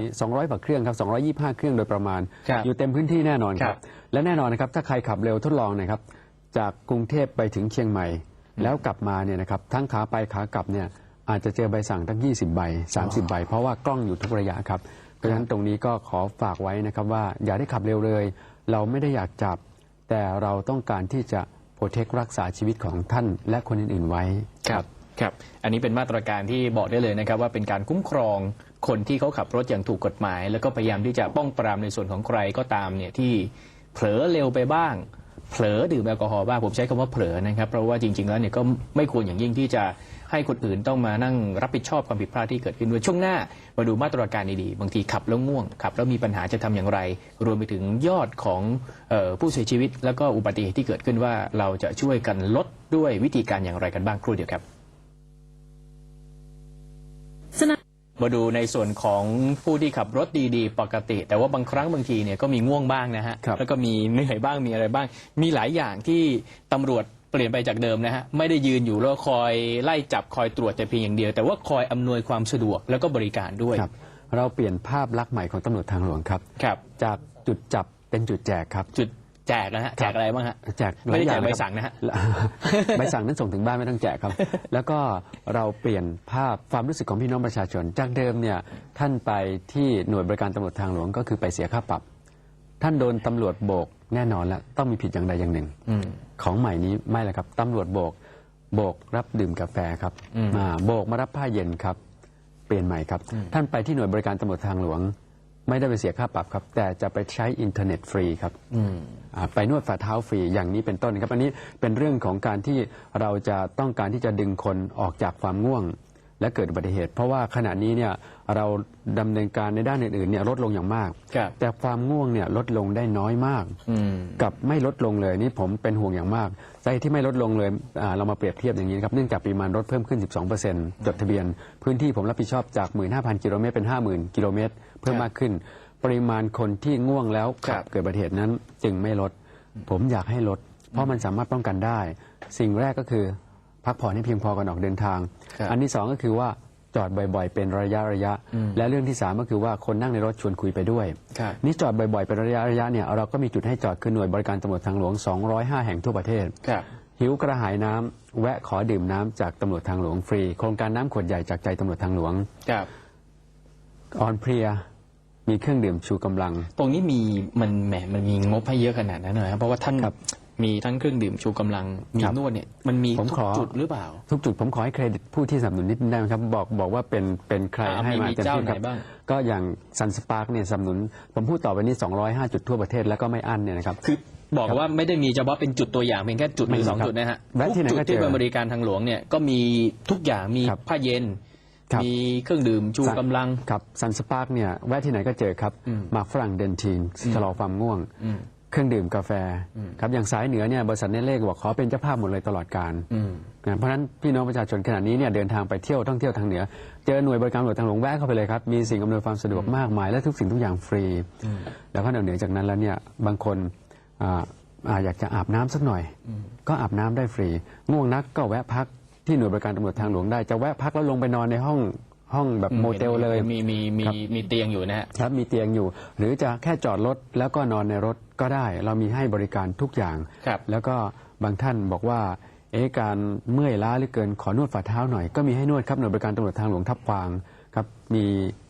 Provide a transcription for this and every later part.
200กว่าเครื่องครับ225 เครื่องโดยประมาณ ครับอยู่เต็มพื้นที่แน่นอนคครัรับบ และแน่นอนนะครับถ้าใครขับเร็วทดลองนะครับจากกรุงเทพไปถึงเชียงใหม่ แล้วกลับมาเนี่ยนะครับทั้งขาไปขากลับเนี่ยอาจจะเจอใบสั่งตั้ง 20 ใบ 30 ใบ เพราะว่ากล้องอยู่ทุกระยะครับเพราะฉะนั้นตรงนี้ก็ขอฝากไว้นะครับว่าอย่าได้ขับเร็วเลย เราไม่ได้อยากจับ แต่เราต้องการที่จะโปรเทครักษาชีวิตของท่านและคนอื่นๆไว้ ครับ ครับ อันนี้เป็นมาตรการที่บอกได้เลยนะครับว่าเป็นการคุ้มครอง คนที่เขาขับรถอย่างถูกกฎหมาย แล้วก็พยายามที่จะป้องปรามในส่วนของใครก็ตามเนี่ยที่เผลอเร็วไปบ้าง เผลอดื่มแอลกอฮอล์บ้างผมใช้คำว่าเผลอนะครับเพราะว่าจริง ๆ แล้วเนี่ยก็ไม่ควรอย่างยิ่งที่จะให้คนอื่นต้องมานั่งรับผิดชอบความผิดพลาดที่เกิดขึ้นด้วยช่วงหน้า มาดูมาตรการดีๆบางทีขับแล้วง่วงขับแล้วมีปัญหาจะทำอย่างไร รวมไปถึงยอดของออผู้เสียชีวิต แล้วก็อุบัติเหตุที่เกิดขึ้นว่าเราจะช่วยกันลดด้วยวิธีการอย่างไรกันบ้างครู่เดียวครับ มาดูในส่วนของผู้ที่ขับรถดีๆ ปกติ แต่ว่าบางครั้งบางทีเนี่ยก็มีง่วงบ้างนะฮะครับ แล้วก็มีเหนื่อยบ้างมีอะไรบ้าง มีหลายอย่างที่ตำรวจเปลี่ยนไปจากเดิมนะฮะไม่ได้ยืนอยู่แล้วคอยไล่จับคอยตรวจแต่เพียงอย่างเดียว แต่ว่าคอยอำนวยความสะดวกแล้วก็บริการด้วยครับ เราเปลี่ยนภาพลักษณ์ใหม่ของตำรวจทางหลวงครับ ครับ จากจุดจับเป็นจุดแจกครับ จุด แจกนะฮะแจกอะไรบ้างฮะแจกหลาไม่ยได้อแจย่ากงใบนะครับสั่งนะฮะใบสั่งนั้นส่งถึงบ้านไม่ต้องแจกครับ แล้วก็เราเปลี่ยนภาพความรู้สึกของพี่น้องประชาชน จากเดิมเนี่ยท่านไปที่หน่วยบริการตำรวจทางหลวงก็คือไปเสียค่าปรับ ท่านโดนตำรวจโบกแน่นอนแล้วต้องมีผิดอย่างใดอย่างหนึ่งอืมของใหม่นี้ไม่แล้วครับตำรวจโบก โบกรับดื่มกาแฟครับอืมอ่าโบกมารับผ้าเย็นครับ เปลี่ยนใหม่ครับ ท่านไปที่หน่วยบริการตำรวจทางหลวง ไม่ได้ไปเสียค่าปรับครับ แต่จะไปใช้อินเทอร์เน็ตฟรีครับอืมอ่าไปนวดฝ่าเท้าฟรีอย่างนี้เป็นต้นครับ อันนี้เป็นเรื่องของการที่เราจะต้องการที่จะดึงคนออกจากความง่วง และเกิดอุบัติเหตุ เพราะว่าขณะนี้เนี่ยเราดำเนินการในด้านอื่นๆเนี่ยลดลงอย่างมาก ครับแต่ความง่วงเนี่ยลดลงได้น้อยมาก อืม กับไม่ลดลงเลยนี่ผมเป็นห่วงอย่างมากสาเหตุที่ไม่ลดลงเลยอ่าเรามาเปรียบเทียบอย่างนี้นะครับเนื่องจากปริมาณรถเพิ่มขึ้น 12%จดทะเบียน พื้นที่ผมรับผิดชอบจาก 15,000 กิโลเมตรเป็น 50,000 กิโลเมตร เพิ่มครับมากขึ้น ปริมาณคนที่ง่วงแล้วครับ เกิดอุบัติเหตุนั้นจึงไม่ลด ผมอยากให้ลด เพราะมันสามารถป้องกันได้ สิ่งแรกก็คือ พักผ่อนให้เพียงพอก่อนออกเดินทางครับอันที่สองก็คือว่าจอดบ่อยๆ เป็นระยะระยะอืมและเรื่องที่สามก็คือว่าคนนั่งในรถชวนคุยไปด้วยครับนี่จอดบ่อยๆ เป็นระยะระยะเนี่ยเราก็มีจุดให้จอดคือหน่วยบริการตำรวจทางหลวง 205 แห่งทั่วประเทศครับหิวกระหายน้ำแวะขอดื่มน้ำจากตำรวจทางหลวงฟรี โครงการน้ำขวดใหญ่จากใจตำรวจทางหลวงครับอ่อนเพลียมีเครื่องดื่มชูกำลัง ตรงนี้มีมันแหมมันมีงบให้เยอะขนาดนั้นเลยครับเพราะว่าท่านครับ มีทั้งเครื่องดื่มชูกำลังมีครับนวดเนี่ยมันมีผมทุกขอ จุดหรือเปล่า ทุกจุดผมขอให้เครดิตผู้ที่สนับสนุนนิดนึงได้ไหมครับ บอกบอกว่าเป็นเป็นใครอ่าให้มีมามีเต็มเจ้าที่ไหนครับบ้าง ก็อย่างซันสปาร์กเนี่ยสนับสนุน ผมพูดต่อไปนี้ 205 จุดทั่วประเทศแล้วก็ไม่อั้นเนี่ยนะครับ คือบอกว่าไม่ได้มีเฉพาะเป็นจุดตัวอย่างเพียงแค่จุดหรือไม่สองครับจุดนะฮะแวะทุกที่ไหนจุดก็เจอที่เป็นบริการทางหลวงเนี่ยก็มีทุกอย่างมีครับผ้าเย็น ครับ มีเครื่องดื่มชูกำลัง ครับซันสปาร์กเนี่ยแวะที่ไหนก็เจอครับอืมหมากฝรั่งเดนทีนชะลอความง่วง อืม เครื่องดื่มกาแฟอืมครับอย่างสายเหนือเนี่ยบริษัทเนเล่บอกขอเป็นเจ้าภาพหมดเลยตลอดการอืมนะเพราะฉะนั้นพี่น้องประชาชนขณะนี้เนี่ยเดินทางไปเที่ยวท่องเที่ยวทางเหนือ เจอหน่วยบริการตำรวจทางหลวงแวะเข้าไปเลยครับ มีสิ่งอำนวยความสะดวกมากมาย และทุกสิ่งทุกอย่างฟรีอืมแล้วก็นอกเหนือจากนั้นแล้วเนี่ยบางคนอ่าอ่าอยากจะอาบน้ำสักหน่อย ก็อาบน้ำได้ฟรีง่วงนักก็แวะพักที่หน่วยบริการตำรวจทางหลวงได้จะแวะพักแล้วลงไปนอนในห้อง ห้องแบบโมเตลเลย มีมีมีครับ มีเตียงอยู่นะฮะ ครับมีเตียงอยู่ หรือจะแค่จอดรถแล้วก็นอนในรถก็ได้ เรามีให้บริการทุกอย่าง ครับ แล้วก็บางท่านบอกว่า เอ๊ะการเมื่อยล้าเหรือเกินขอนวดฝ่าเท้าหน่อยก็มีให้นวดครับหน่วยบริการตำรวจทางหลวงทับกวาง ครับมี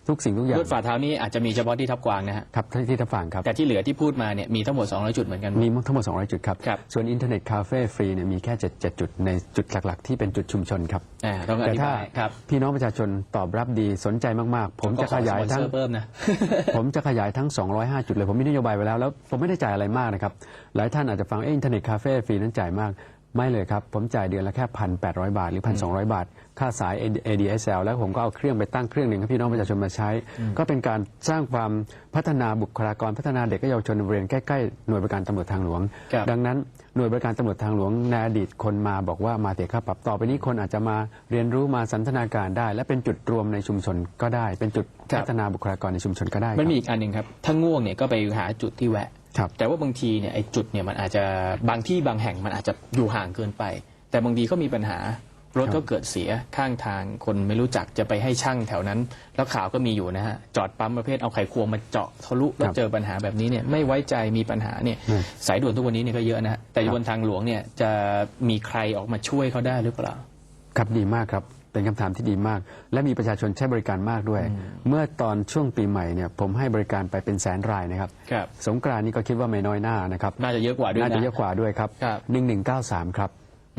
ทุกสิ่งทุกอย่างนวดฝ่าเท้านี่อาจจะมีเฉพาะที่ทับกวางนะฮะครับที่ที่ทับฝางครับแต่ที่เหลือที่พูดมาเนี่ยมีทั้งหมด 200 จุดเหมือนกัน มีทั้งหมด 200 จุดครับครับส่วนอินเทอร์เน็ตคาเฟ่ฟรีเนี่ยมีแค่ 7 7 จุดในจุดหลักๆ ที่เป็นจุดชุมชนครับอ่าต้องอแต่ธิถ้าบายครับพี่น้องประชาชนตอบรับดีสนใจมากๆ ผมจะขยายทั้งก็ขอสปอนเซอร์เพิ่มนะผมจะขยายทั้ง 205 จุดเลยผมมีนโยบายไว้แล้วแล้วผมไม่ได้จ่ายอะไรมากนะครับหลายท่านอาจจะฟังเอ๊ะอินเทอร์เน็ตคาเฟ่ฟรีนั้นจ่ายมาก ไม่เลยครับ ผมจ่ายเดือนละแค่1,800บาท หรือ1,200บาท ค่าสาย ADSL แล้วผมก็เอาเครื่องไปตั้งเครื่องหนึ่งให้พี่น้องประชาชนมาใช้ ก็เป็นการสร้างความพัฒนาบุคลากรพัฒนาเด็กและเยาวชนในบริเวณใกล้ๆหน่วยบริการตำรวจทางหลวงครับดังนั้นหน่วยบริการตำรวจทางหลวงในอดีตคนมาบอกว่ามาเสียค่าปรับต่อไปนี้คนอาจจะมาเรียนรู้มาสันทนาการได้ และเป็นจุดรวมในชุมชนก็ได้ เป็นจุดครับพัฒนาบุคลากรในชุมชนก็ได้มันมีครับอีกอันหนึ่งครับถ้าง่วงเนี่ยก็ไปหาจุดที่แวะ ครับแต่ว่าบางทีเนี่ยไอ้จุดเนี่ยมันอาจจะบางที่บางแห่งมันอาจจะอยู่ห่างเกินไป แต่บางทีก็มีปัญหารถก็เกิดเสียข้างทางคนไม่รู้จักจะไปให้ช่างแถวนั้น แล้วข่าวก็มีอยู่นะฮะ จอดปั๊มประเภทเอาไขควงมาเจาะทะลุแล้วครับเจอปัญหาแบบนี้เนี่ยไม่ไว้ใจมีปัญหาเนี่ยอืมสายด่วนทุกวันนี้เนี่ยก็เยอะนะฮะแต่ครับบนทางหลวงเนี่ยจะมีใครออกมาช่วยเขาได้หรือเปล่า ครับดีมากครับ เป็นคำถามที่ดีมาก และมีประชาชนใช้บริการมากด้วย เมื่อตอนช่วงปีใหม่เนี่ยผมให้บริการไปเป็นแสนรายนะครับครับสงกรานต์นี่ก็คิดว่าไม่น้อยหน้านะครับน่าจะเยอะกว่าด้วยน่าจะนะเยอะกว่าด้วยครับครับ1193ครับ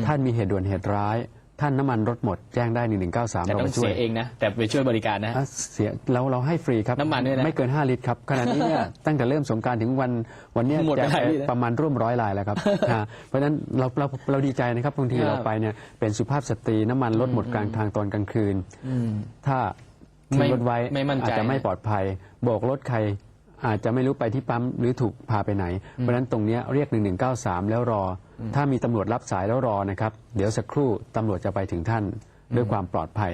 ท่านมีเหตุด่วนเหตุร้าย ท่านน้ำมันรถหมดแจ้งได้ 1193แต่เราต้อไปงช่วเสียยเองนะ แต่ไปช่วยบริการนะ อะเสียเราเราให้ฟรีครับน้ำมันด้วยนะไม่เกิน 5 ลิตรครับขณะนี้เนี่ย ตั้งแต่เริ่มสงกรารถึงวันวันเนี้ยหมดไปแจกหลายลิตรนะประมาณร่วมร้อยลายแล้วครับอ่าเพราะฉะนั้นเราเราเราดีใจนะครับบางทีครับ เราไปเนี่ยเป็นสุภาพสตรีน้ำมันลดหมดกลางทางตอนกลางคืน อืม ถ้าไม่ทิ้งรถไว้ไม่มั่นใจอาจจะไม่ปลอดภัยโบกรถใคร อาจจะไม่รู้ไปที่ปั๊มหรือถูกพาไปไหน เพราะฉะนั้นตรงเนี้ยเรียก 1193 แล้วรออ ถ้ามีตำรวจรับสายแล้วรอนะครับ เดี๋ยวสักครู่ตำรวจจะไปถึงท่านด้วยความปลอดภัย